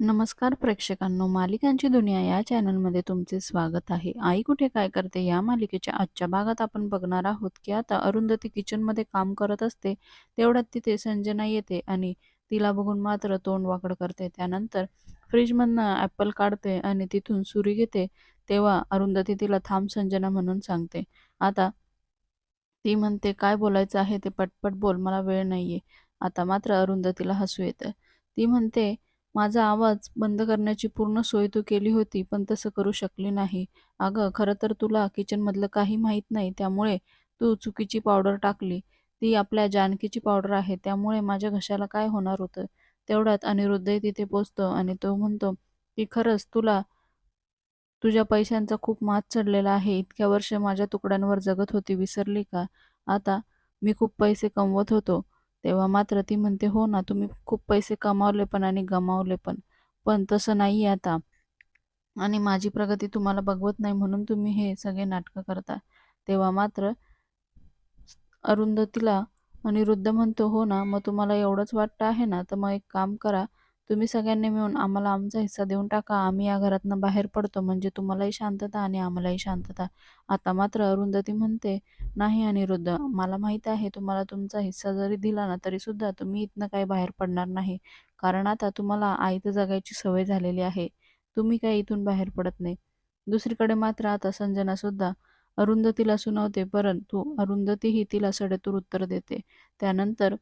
नमस्कार प्रेक्षकांनो मालिकांची दुनिया या चॅनलमध्ये तुमचे स्वागत आहे. आई कुठे काय करते या मालिकेच्या आजच्या भागात आपण बघणार आहोत की आता अरुंधती किचनमध्ये काम करत असते तेवढ्यात तिथे संजना येते आणि तिला बघून मात्र तोंड वाकड करते. त्यानंतर फ्रीजमधनं ॲपल काढते आणि तिथून सुरी घेते. तेव्हा अरुंधती तिला थांब संजना म्हणून सांगते. आता ती म्हणते काय बोलायचं आहे ते पटपट बोल मला वेळ नाहीये. आता मात्र अरुंधतीला हसू येतं. ती म्हणते माझा आवाज बंद करण्याची पूर्ण सोय तू केली होती पण तसं करू शकली नाही. अगं खरं तर तुला किचनमधलं काही माहीत नाही त्यामुळे तू चुकीची पावडर टाकली. ती आपल्या जानकीची पावडर आहे त्यामुळे माझ्या घशाला काय होणार होतं? तेवढ्यात अनिरुद्धही तिथे पोचतो आणि तो म्हणतो की खरंच तुला तुझ्या पैशांचा खूप मात चढलेला आहे. इतक्या वर्ष माझ्या तुकड्यांवर जगत होती विसरली का? आता मी खूप पैसे कमवत होतो. तेव्हा मात्र ती म्हणते हो ना तुम्ही खूप पैसे कमावले पण आणि गमावले पण. पण तसं नाही आता. आणि माझी प्रगती तुम्हाला बघवत नाही म्हणून तुम्ही हे सगळे नाटकं करता. तेव्हा मात्र अरुंधतीला अनिरुद्ध म्हणतो हो ना मग तुम्हाला एवढंच वाटतं आहे ना तर मग एक काम करा. तुम्ही सगळ्यांनी मिळून आम्हाला आमचा हिस्सा देऊन टाका. आम्ही या घरातनं बाहेर पडतो म्हणजे तुम्हालाही शांतता आणि आम्हालाही शांतता. आता मात्र अरुंधती म्हणते नाही अनिरुद्ध मला माहीत आहे तुम्हाला तुमचा हिस्सा जरी दिला ना तरी सुद्धा तुम्ही इथनं काही बाहेर पडणार नाही. कारण आता तुम्हाला आईत जगायची सवय झालेली आहे. तुम्ही काही इथून बाहेर पडत नाही. दुसरीकडे मात्र आता संजना सुद्धा अरुंधतीला सुनावते. परंतु अरुंधतीही तिला सडेतूर उत्तर देते. त्यानंतर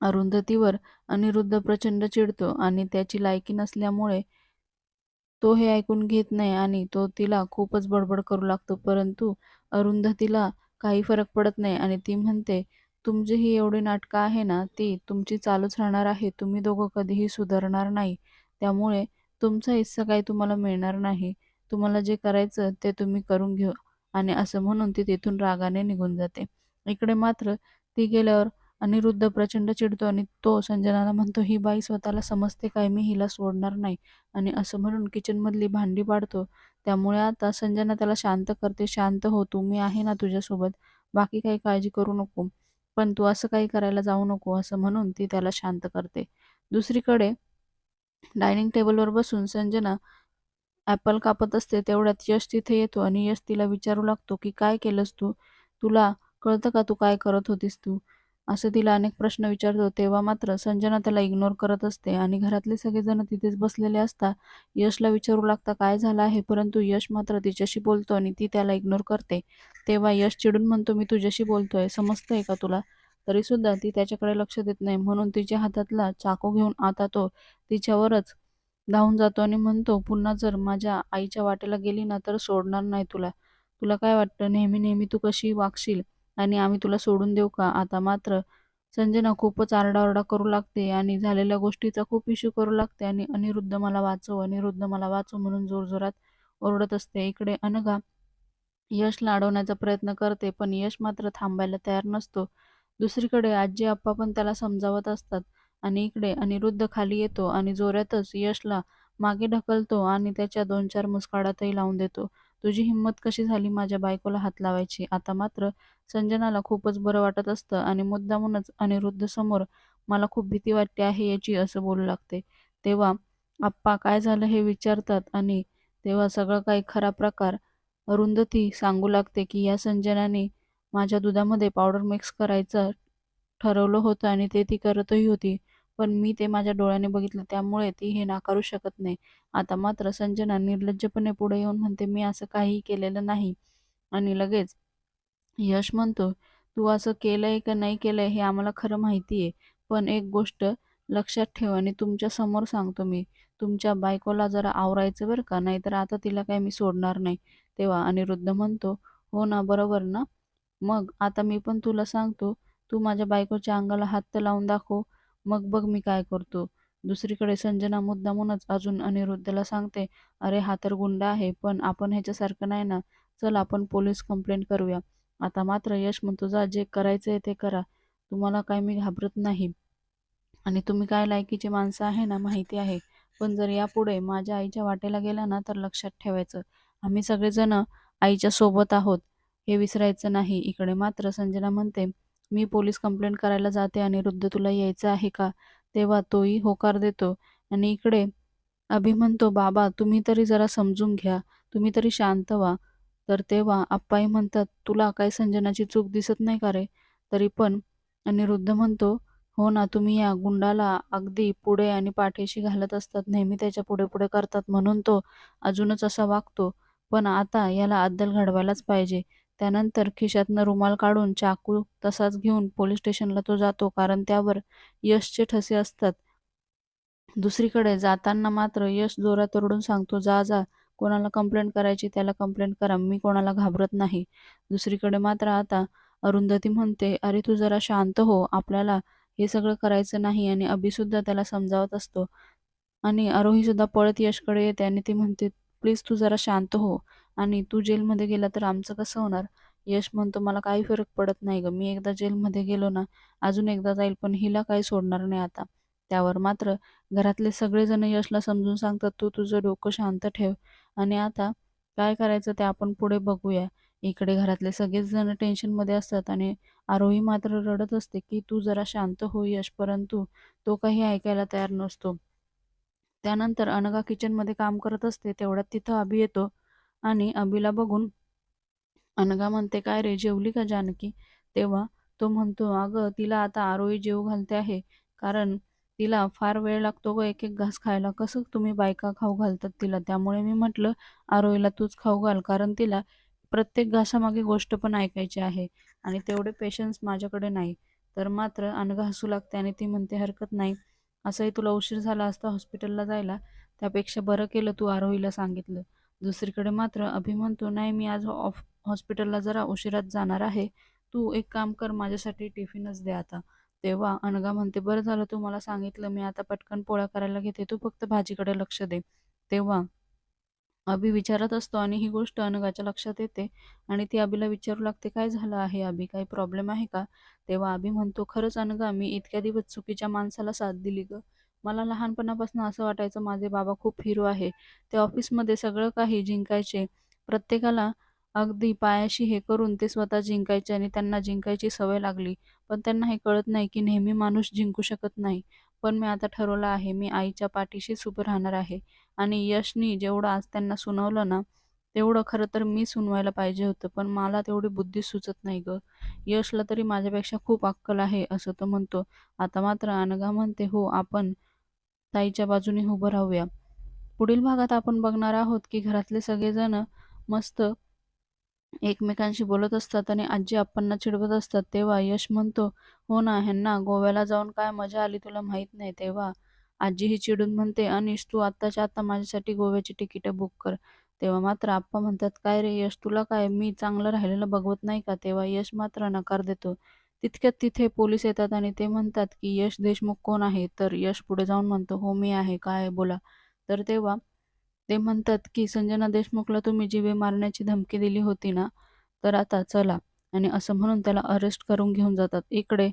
अरुंधतीवर अनिरुद्ध प्रचंड चिडतो आणि त्याची लायकी नसल्यामुळे तो हे ऐकून घेत नाही आणि तो तिला खूपच बडबड करू लागतो. परंतु अरुंधतीला काही फरक पडत नाही आणि ती म्हणते तुमची ही एवढी नाटकं आहे ना ती तुमची चालूच राहणार आहे. तुम्ही दोघं कधीही सुधारणार नाही. त्यामुळे तुमचा हिस्सा काही तुम्हाला मिळणार नाही. तुम्हाला जे करायचं ते तुम्ही करून घेऊ. आणि असं म्हणून ती तिथून रागाने निघून जाते. इकडे मात्र ती गेल्यावर अनिरुद्ध प्रचंड चिडतो आणि तो संजनाला म्हणतो ही बाई स्वतःला समजते काय? मी हिला सोडणार नाही. आणि असं म्हणून किचनमधली भांडी पाडतो. त्यामुळे आता संजना त्याला शांत करते. शांत हो तू मी आहे ना तुझ्यासोबत. बाकी काही काळजी करू नको. पण तू असं काही करायला जाऊ नको असं म्हणून ती त्याला शांत करते. दुसरीकडे डायनिंग टेबलवर बसून संजना ॲपल कापत असते. तेवढ्यात यश तिथे येतो आणि यश तिला विचारू लागतो की काय केलंस तू? तुला कळतं का तू काय करत होतीस तू? असं तिला अनेक प्रश्न विचारतो तेव्हा मात्र संजना त्याला इग्नोर करत असते आणि घरातले सगळेजण तिथेच बसलेले असता यशला विचारू लागता काय झालं आहे परंतु यश मात्र तिच्याशी बोलतो आणि ती त्याला इग्नोर करते. तेव्हा यश चिडून म्हणतो मी तुझ्याशी बोलतोय समजतंय का तुला? तरीसुद्धा ती त्याच्याकडे लक्ष देत नाही. म्हणून तिच्या हातातला चाकू घेऊन आता तो तिच्यावरच धावून जातो आणि म्हणतो पुन्हा जर माझ्या आईच्या वाटेला गेली ना तर सोडणार नाही तुला. तुला काय वाटतं? नेहमी नेहमी तू कशी वागशील? आणि आम्ही तुला सोडून देऊ का? आता मात्र संजना खूपच आरडाओरडा करू लागते आणि झालेल्या गोष्टीचा खूप इश्यू करू लागते आणि अनिरुद्ध मला वाचव अनिरुद्ध मला वाचव म्हणून जोरजोरात ओरडत असते. इकडे अनघा यशला अडवण्याचा प्रयत्न करते पण यश मात्र थांबायला तयार नसतो. दुसरीकडे आजी आप्पा पण त्याला समजावत असतात आणि इकडे अनिरुद्ध खाली येतो आणि जोरातच यशला मागे ढकलतो आणि त्याच्या दोन चार मुस्काडातही लावून देतो. तुझी हिंमत कशी झाली माझ्या बायकोला हात लावायची? आता मात्र संजनाला खूपच बरं वाटत असतं आणि मुद्दामूनच अनिरुद्ध समोर मला खूप भीती वाटते आहे याची असं बोलू लागते. तेव्हा आप्पा काय झालं हे विचारतात आणि तेव्हा सगळं काही खरा प्रकार अरुंधती सांगू लागते की या संजनाने माझ्या दुधामध्ये पावडर मिक्स करायचं ठरवलं होतं आणि ते ती करतही होती. पण मी ते माझ्या डोळ्याने बघितलं त्यामुळे ती हे नाकारू शकत नाही. आता मात्र संजना निर्लज्जपणे पुढे येऊन म्हणते मी असं काहीही केलेलं नाही. आणि लगेच यश म्हणतो तू असं केलंय का नाही केलंय हे आम्हाला खरं माहिती आहे पण एक गोष्ट लक्षात ठेव आणि तुमच्यासमोर सांगतो मी. तुमच्या बायकोला जरा आवरायचं बरं का? नाहीतर आता तिला काय मी सोडणार नाही. तेव्हा अनिरुद्ध म्हणतो हो ना बरोबर ना? मग आता मी पण तुला सांगतो तू माझ्या बायकोच्या अंगाला हात लावून दाखव. मग बघ मी काय करतो. दुसरीकडे संजना मुद्दामूनच अजून अनिरुद्धला सांगते अरे हा तर गुंड आहे पण आपण ह्याच्यासारखं नाही ना. चल आपण पोलीस कंप्लेंट करूया. आता मात्र यश म्हण तुझा जे करायचं आहे ते करा. तुम्हाला काय मी घाबरत नाही. आणि तुम्ही काय लायकीची माणसं आहे ना माहिती आहे. पण जर यापुढे माझ्या आईच्या वाटेला गेला ना तर लक्षात ठेवायचं. आम्ही सगळेजण आईच्या सोबत आहोत. हे विसरायचं नाही. इकडे मात्र संजना म्हणते मी पोलीस कंप्लेंट करायला जाते अनिरुद्ध तुला यायचं आहे का? तेव्हा तोही होकार देतो. आणि इकडे अभि म्हणतो बाबा तुम्ही तरी जरा समजून घ्या. तुम्ही तरी शांत व्हा. तर तेव्हा आप्पाई म्हणतात तुला काय संजनाची चूक दिसत नाही का रे? तरी पण अनिरुद्ध म्हणतो हो ना तुम्ही या गुंडाला अगदी पुढे आणि पाठीशी घालत असतात. नेहमी त्याच्या पुढे पुढे करतात. म्हणून तो अजूनच असा वागतो. पण आता याला अद्दल घडवायलाच पाहिजे. त्यानंतर खिशातनं रुमाल काढून चाकू तसाच घेऊन पोलीस स्टेशनला तो जातो कारण त्यावर यशचे ठसे असतात. दुसरीकडे जाताना मात्र यश जोरात ओरडून सांगतो जा जा कोणाला कंप्लेंट करायची त्याला कंप्लेंट करा मी कोणाला घाबरत नाही. दुसरीकडे मात्र आता अरुंधती म्हणते अरे तू जरा शांत हो आपल्याला हे सगळं करायचं नाही. आणि अभिसुद्धा त्याला समजावत असतो. आणि आरोहीसुद्धा पळत यशकडे येते आणि ती म्हणते प्लीज तू जरा शांत हो आणि तू जेलमध्ये गेला तर आमचं कसं होणार? यश म्हणतो मला काही फरक पडत नाही ग. मी एकदा जेलमध्ये गेलो ना अजून एकदा जाईल पण हिला काही सोडणार नाही आता. त्यावर मात्र घरातले सगळेजण यशला समजून सांगतात तू तुझं डोकं शांत ठेव आणि आता काय करायचं ते आपण पुढे बघूया. इकडे घरातले सगळेच जण टेन्शनमध्ये असतात आणि आरोही मात्र रडत असते की तू जरा शांत हो यश परंतु तो काही ऐकायला तयार नसतो. त्यानंतर अनघा किचनमध्ये काम करत असते तेवढ्यात तिथं अभि येतो. आणि अभिला बघून अनघा म्हणते काय रे जेवली का जानकी? तेव्हा तो म्हणतो अगं तिला आता आरोही जेव घालते आहे कारण तिला फार वेळ लागतो ग एक एक घास खायला. कसं तुम्ही बायका खाऊ घालतात तिला? त्यामुळे मी म्हटलं आरोहीला तूच खाऊ घाल कारण तिला प्रत्येक घासामागे गोष्ट पण ऐकायची आहे आणि तेवढे पेशन्स माझ्याकडे नाही. तर मात्र अनघा हसू लागते आणि ती म्हणते हरकत नाही. असंही तुला उशीर झाला असता हॉस्पिटलला जायला? त्यापेक्षा बरं केलं तू आरोहीला सांगितलं. दुसरीकडे मात्र अभि म्हणतो नाही मी आज ऑफ हॉस्पिटलला जरा उशिरात जाणार आहे. तू एक काम कर माझ्यासाठी टिफिनच दे आता. तेव्हा अनगा म्हणते बरं झालं तू मला सांगितलं मी आता पटकन पोळ्या करायला घेते. तू फक्त भाजीकडे लक्ष दे. तेव्हा अभि विचारत असतो आणि ही गोष्ट अनगाच्या लक्षात येते. आणि ती अभिला विचारू लागते काय झालं आहे अभि? काही प्रॉब्लेम आहे का? तेव्हा अभि म्हणतो खरंच अनगा मी इतक्या दिवस चुकीच्या माणसाला साथ दिली ग. मला लहानपणापासून असं वाटायचं माझे बाबा खूप हिरो आहे. ते ऑफिसमध्ये सगळं काही जिंकायचे. प्रत्येकाला अगदी पायाशी हे करून ते स्वतः जिंकायचे आणि त्यांना जिंकायची सवय लागली. पण त्यांना हे कळत नाही की नेहमी माणूस जिंकू शकत नाही. पण मी आता ठरवलं आहे मी आईच्या पाठीशीच उभं राहणार आहे. आणि यशनी जेवढं आज त्यांना सुनावलं ना तेवढं खरं तर मी सुनवायला पाहिजे होतं. पण मला तेवढी बुद्धी सुचत नाही ग. यशला तरी माझ्यापेक्षा खूप अक्कल आहे असं तो म्हणतो. आता मात्र अनघा म्हणते हो आपण ताईच्या बाजूने उभं राहूया. पुढील भागात आपण बघणार आहोत की घरातले सगळेजण मस्त एकमेकांशी बोलत असतात आणि आजी आप्पांना चिडवत असतात. तेव्हा यश म्हणतो हो ना ह्यांना गोव्याला जाऊन काय मजा आली तुला माहीत नाही. तेव्हा आजी ही चिडून म्हणते अनिश तू आत्ताच्या आत्ता माझ्यासाठी गोव्याची तिकीट बुक कर. तेव्हा मात्र आप्पा म्हणतात काय रे यश तुला काय? मी चांगलं राहिलेलं बघवत नाही का? तेव्हा यश मात्र नकार देतो. तितक्यात तिथे पोलीस येतात आणि ते म्हणतात की यश देशमुख कोण आहे? तर यश पुढे जाऊन म्हणतो हो मी आहे. काय बोला. तर तेव्हा ते म्हणतात की संजना देशमुखला तुम्ही जीवे मारण्याची धमकी दिली होती ना तर आता चला. आणि असं म्हणून त्याला अरेस्ट करून घेऊन जातात. इकडे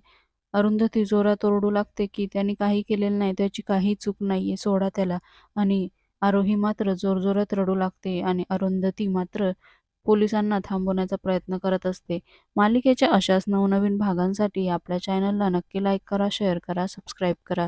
अरुंधती जोरात ओरडू लागते की त्यांनी काही केलेलं नाही त्याची काही चूक नाहीये सोडा त्याला. आणि आरोही मात्र जोरजोरात रडू लागते आणि अरुंधती मात्र पोलिसांना थांबवण्याचा प्रयत्न करत असते. मालिकेच्या अशाच नवनवीन भागांसाठी आपल्या चॅनलला नक्की लाईक करा शेअर करा सबस्क्राईब करा.